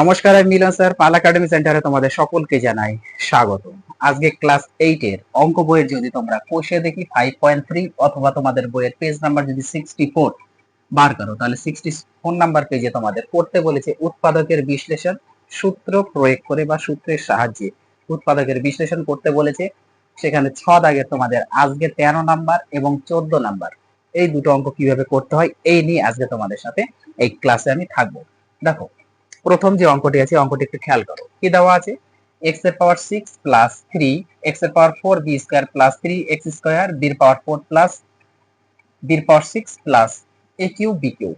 নমস্কার, আমি মিলন স্যার, পাল একাডেমি সেন্টারে তোমাদের সকলকে জানাই স্বাগত। আজকে ক্লাস এইট এর অঙ্ক বইয়ের যদি তোমরা কোষে দেখি ফাইভ পয়েন্ট থ্রি অথবা তোমাদের বইয়ের পেজ নাম্বার যদি সিক্সটি ফোর বার করো, তাহলে সিক্সটি ফোর নাম্বার পেজে তোমাদের পড়তে বলেছে উৎপাদকের বিশ্লেষণ, সূত্র প্রয়োগ করে বা সূত্রের সাহায্যে। উৎপাদকের বিশ্লেষণ করতে বলেছে, সেখানে ছ দাগের তোমাদের আজকে তেরো নাম্বার এবং চোদ্দ নাম্বার এই দুটো অঙ্ক কীভাবে করতে হয়, এই নিয়ে আজকে তোমাদের সাথে এই ক্লাসে আমি থাকব। দেখো প্রথম যে অঙ্কটি আছে, অঙ্কটি একটু খেয়াল করো। কি দেওয়া আছে? এক্সের পাওয়ার সিক্স প্লাস থ্রি এক্সের power four B square plus three X square বির পাওয়ার ফোর প্লাস বির power six plus A cube B cube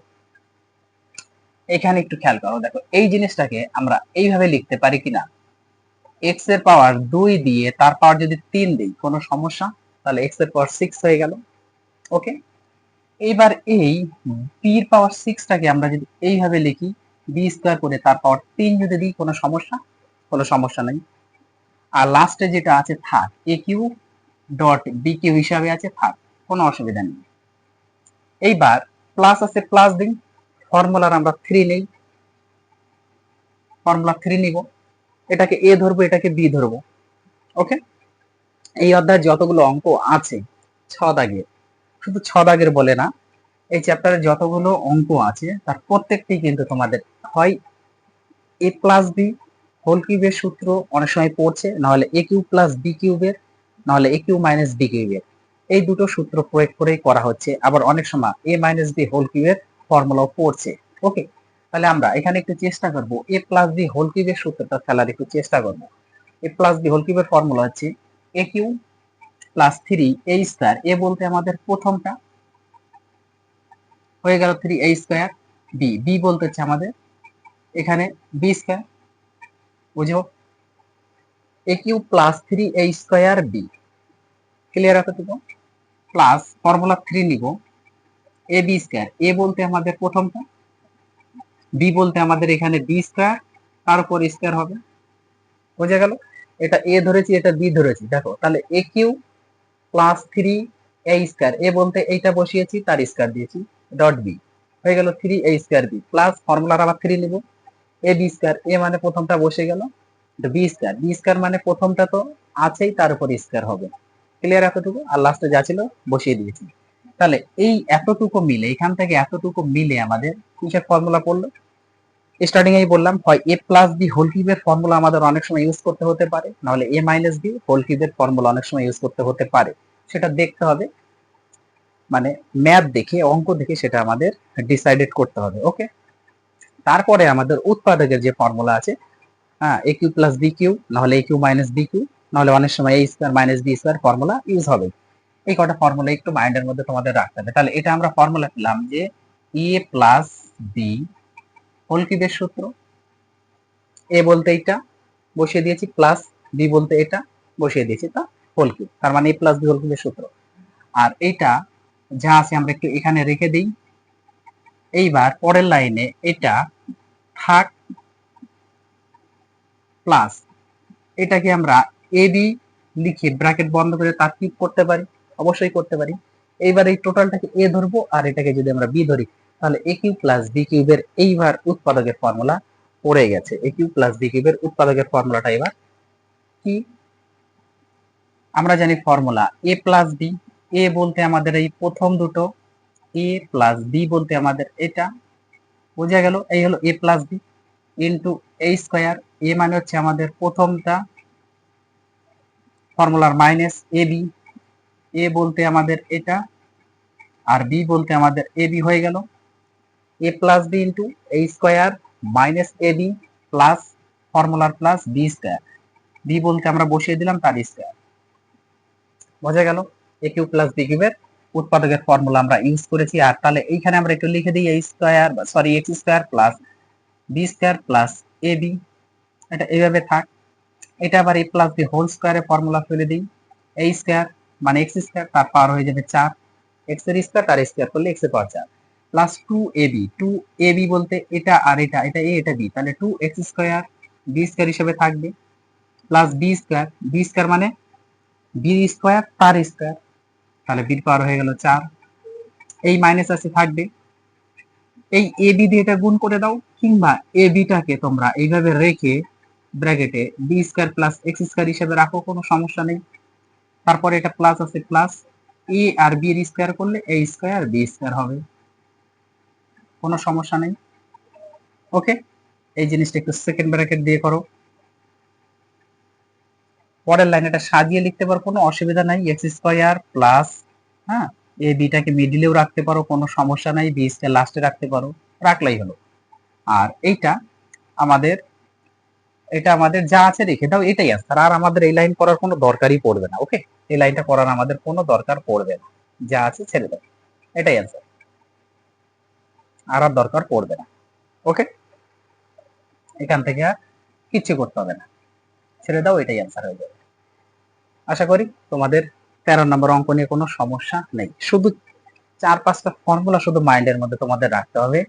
এখানে একটু খেয়াল করো, দেখো, এই জিনিসটাকে আমরা এইভাবে লিখতে পারি কিনা? এক্সের পাওয়ার দুই দিয়ে তার পাওয়ার যদি তিন দিই, কোনো সমস্যা? তাহলে এক্সের পাওয়ার সিক্স হয়ে গেল। ওকে এইবার এই বির পাওয়ার সিক্সটাকে আমরা যদি এইভাবে লিখি বি স্কোয়ার করে তার পাওয়ার তিন যদি দিই, কোনো সমস্যা? কোনো সমস্যা নেই। আর লাস্টে যেটা আছে থাক A cube dot B cube হিসাবে আছে থাক কোনো অসুবিধা নেই। এইবার প্লাস আছে প্লাস দিন ফর্মুলার আমরা থ্রি নেই। ফর্মুলা থ্রি নিব। এটাকে এ ধরবো, এটাকে বি ধরবো। ওকে এই অধ্যায় যতগুলো অঙ্ক আছে, ছ দাগের। শুধু ছ দাগের বলে না এই চ্যাপ্টারে যতগুলো অঙ্ক আছে, তার প্রত্যেকটি কিন্তু তোমাদের হয় এ প্লাস বি হোল কিউবের সূত্র অনেক সময় পড়ছে, নাহলে এ কিউ প্লাস বি কিউবের নাহলে এ কিউ মাইনাস বি কিউবের এই দুটো সূত্র প্রয়োগ করেই করা হচ্ছে। আবার অনেক সময় এ মাইনাস বি হোল কিউবের ফর্মুলাও পড়ছে। ওকে তাহলে আমরা এখানে একটু চেষ্টা করব। এ প্লাস বি হোল কিউবের সূত্রটা ফেলার একটু চেষ্টা করব। এ প্লাস বি হোল কিউবের ফর্মুলা হচ্ছে A cube plus three A square A বলতে আমাদের প্রথমটা। হয়ে গেল three A square B B বলতে হচ্ছে আমাদের, এখানে বি স্কোয়ার বুঝো A cube plus three A square B clear এতটুকু প্লাস ফর্মুলা থ্রি নিব এ বি স্কোয়ার এ বলতে আমাদের প্রথমটা বি বলতে আমাদের এখানে বি স্কোয়ার তার উপর স্কোয়ার হবে, বোঝা গেল? এটা এ ধরেছি, এটা বি ধরেছি, দেখো, তাহলে A cube plus three A square A বলতে এইটা বসিয়েছি, তার স্কোয়ার দিয়েছি। ডট বি হয়ে গেল three A square B plus ফর্মুলার আবার থ্রি নিব। এ বি স্কোয়ার এ মানে প্রথমটা বসে গেল বি স্কোয়ার বি স্কোয়ার মানে প্রথমটা তো আছেই, তার উপর স্কোয়ার হবে। ক্লিয়ার এতটুকু? আর লাস্টে যা ছিল, বসিয়ে দিয়েছি। তাহলে এই এতটুকু মিলে, এখান থেকে এতটুকু মিলে আমাদের কিসের ফর্মুলা পড়ল? স্টার্টিং এই বললাম, হয় এ প্লাস বি হোল কিউবের ফর্মুলা আমাদের অনেক সময় ইউজ করতে হতে পারে, নাহলে এ মাইনাস বি হোল কিউবের ফর্মুলা অনেক সময় ইউজ করতে হতে পারে। সেটা দেখতে হবে। মানে ম্যাথ দেখে, অঙ্ক দেখে সেটা আমাদের ডিসাইডেড করতে হবে ওকে তারপরে আমাদের উৎপাদকের যে ফর্মুলা আছে হ্যাঁ A cube plus B cube নাহলে A cube minus B cube নাহলে অনেক সময় A square minus B square formula use হবে। এই কটা ফর্মুলা একটু মাইন্ডের মধ্যে তোমাদের রাখতে হবে। তাহলে এটা আমরা ফর্মুলা পেলাম যে এ প্লাস বি হোল কিউবের সূত্র? এ বলতে এটা বসিয়ে দিয়েছি প্লাস বি বলতে এটা, বসিয়ে দিয়েছি, তা হোল কিউব তার মানে এ প্লাস বি হোল কিউবের সূত্র। আর এইটা যা আছে আমরা একটু এখানে রেখে দিই। এইবার পরের লাইনে এটা থাক প্লাস এটাকে আমরা এ বি লিখে ব্র্যাকেট বন্ধ করে তার কিউব করতে পারি, অবশ্যই করতে পারি। এইবার এই টোটালটাকে এ ধরবো আর এটাকে যদি আমরা বি ধরি, তাহলে এ কিউ প্লাস বি কিউবের এইবার উৎপাদকের ফর্মুলা পড়ে গেছে। এ কিউ প্লাস বি কিউবের উৎপাদকের ফর্মুলাটা এবার কি? আমরা জানি formula A plus B A বলতে আমাদের এই প্রথম দুটো, এ প্লাস বি বলতে আমাদের এটা। বোঝা গেল, এই হলো A plus B into A square A মানে হচ্ছে আমাদের প্রথমটা ফর্মুলার মাইনাস এ বি এ বলতে আমাদের এটা, আর বি বলতে আমাদের এ বি হয়ে গেল। A plus B into A square minus A B plus ফর্মুলার plus B square B বলতে আমরা বসিয়ে দিলাম তার স্কোয়ার বোঝা গেল? এ কিউ প্লাস বি উৎপাদকের ফর্মুলা আমরা ইউজ করেছি। আর তাহলে এইখানে আমরা একটু লিখে দিই A square sorry X square plus B square plus A B এটা এইভাবে থাক। এটা আবার এ প্লাস বি হোল স্কোয়ারে ফর্মুলা ফেলে দিই। এ স্কোয়ার মানে এক্স স্কোয়ার তার পাওয়ার হয়ে যাবে চার। এক্সের স্কোয়ার তার স্কোয়ার করলে এক্সের পাওয়ার চার। Plus two A B two A B বলতে এটা আর এটা এটা এ এটা বি তাহলে two X square B square হিসেবে থাকবে। Plus B square B square মানে বি স্কোয়ার তার স্কোয়ার তাহলে বির পাওয়ার হয়ে গেল চার। এই মাইনাস আছে থাকবে। এই এ বি দিয়ে এটা গুণ করে দাও, কিংবা এ বিটাকে তোমরা এইভাবে রেখে ব্র্যাকেটে B square plus X square হিসেবে রাখো, কোনো সমস্যা নেই। তারপরে এটা প্লাস আছে প্লাস এ আর বি এর স্কোয়ার করলে এ স্কোয়ার বি স্কোয়ার হবে। কোনো সমস্যা নেই। ওকে এই জিনিসটা একটু সেকেন্ড ব্র্যাকেট দিয়ে করো। পরের লাইন এটা সাজিয়ে লিখতে পারো, কোনো অসুবিধা নাই। এক্স স্কোয়ার প্লাস হ্যাঁ এ বিটাকে মিডিলেও রাখতে পারো, কোনো সমস্যা নাই। বি স্কোয়ার লাস্টে রাখতে পারো, রাখলেই হলো। আর এইটা আমাদের, এটা আমাদের যা আছে রেখে দাও, এটাই আছে আর আমাদের এই লাইন করার কোনো দরকারই পড়বে না ওকে এই লাইনটা করার আমাদের কোনো দরকার পড়বে না। যা আছে ছেড়ে দাও, এটাই অ্যান্সার আর আর দরকার পড়বে না ওকে এখান থেকে আর কিচ্ছু করতে হবে না। ছেড়ে দাও, এটাই অ্যান্সার হয়ে যাবে। আশা করি তোমাদের তেরো নম্বর অঙ্ক নিয়ে কোনো সমস্যা নেই। শুধু চার পাঁচটা ফর্মুলা শুধু মাইন্ডের মধ্যে তোমাদের রাখতে হবে।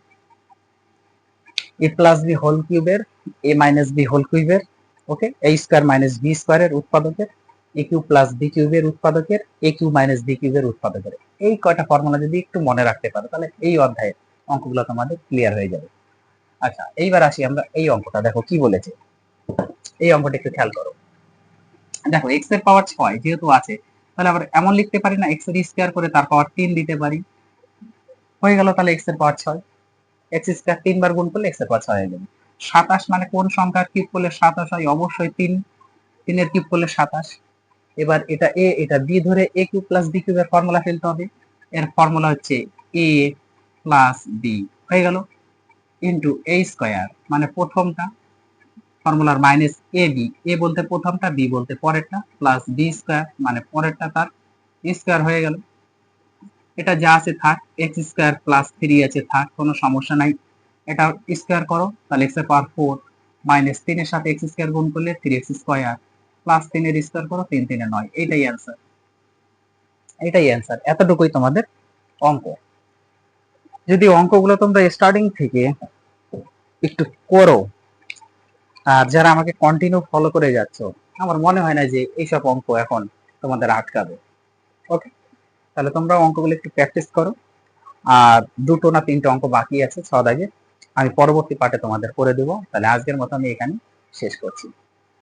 এ প্লাস বি হোল কিউবের এ মাইনাস বি হোল কিউবের okay A square minus B স্কোয়ারের উৎপাদকের এ কিউ প্লাস বি কিউবের উৎপাদকের এ কিউ মাইনাস বি কিউবের উৎপাদকের। এই কয়টা ফর্মুলা যদি একটু মনে রাখতে পারো, তাহলে এই অধ্যায়ে অঙ্কগুলো তোমাদের ক্লিয়ার হয়ে যাবে। আচ্ছা এইবার আসি আমরা এই অঙ্কটা। দেখো কি বলেছে? এই অঙ্কটা একটু খেয়াল করো। দেখো এক্সের পাওয়ার ছয় যেহেতু আছে, তাহলে আবার এমন লিখতে পারি না এক্সের স্কোয়ার করে তার পাওয়ার তিন দিতে পারি। হয়ে গেল তাহলে এক্সের পাওয়ার ছয়। এক্স স্কোয়ার তিনবার গুণ করলে এক্সের পাওয়ার ছয় হয়ে যাবে। সাতাশ মানে কোন সংখ্যার কিউব করলে সাতাশ হয়? অবশ্যই তিন। তিনের কিউব করলে সাতাশ। এবার এটা এ এটা বি ধরে এ কিউব প্লাস বি কিউবের ফর্মুলা ফেলতে হবে। এর ফর্মুলা হচ্ছে এ প্লাস বি হয়ে গেল। ইন্টু এ স্কোয়ার মানে প্রথমটা। ফর্মুলার মাইনাস এ বি। এ বলতে প্রথমটা, বি বলতে পরেরটা প্লাস বি স্কোয়ার মানে পরেরটা তার স্কোয়ার হয়ে গেল। এটা যা আছে থাক এক্স স্কোয়ার প্লাস থ্রি আছে থাক, কোনো সমস্যা নাই। এটা স্কোয়ার করো, তাহলে এক্সের পাওয়ার ফোর মাইনাস তিনের সাথে এক্স স্কোয়ার গুণ করলে থ্রি এক্স স্কোয়ার প্লাস তিনের স্কোয়ার করো, তিন, তিনে নয়। এটাই অ্যান্সার এটাই অ্যান্সার এতটুকুই তোমাদের অঙ্ক। যদি অঙ্কগুলো তোমরা স্টার্টিং থেকে একটু করো আর যারা আমাকে কন্টিনিউ ফলো করে যাচ্ছ, আমার মনে হয় না যে এইসব অঙ্ক এখন তোমাদের আটকাবে। ওকে তাহলে তোমরা অঙ্কগুলো একটু প্র্যাকটিস করো। আর দুটো না তিনটে অঙ্ক বাকি আছে সদাগে আমি পরবর্তী পার্টে তোমাদের করে দেবো। তাহলে আজকের মতো আমি এখানে শেষ করছি।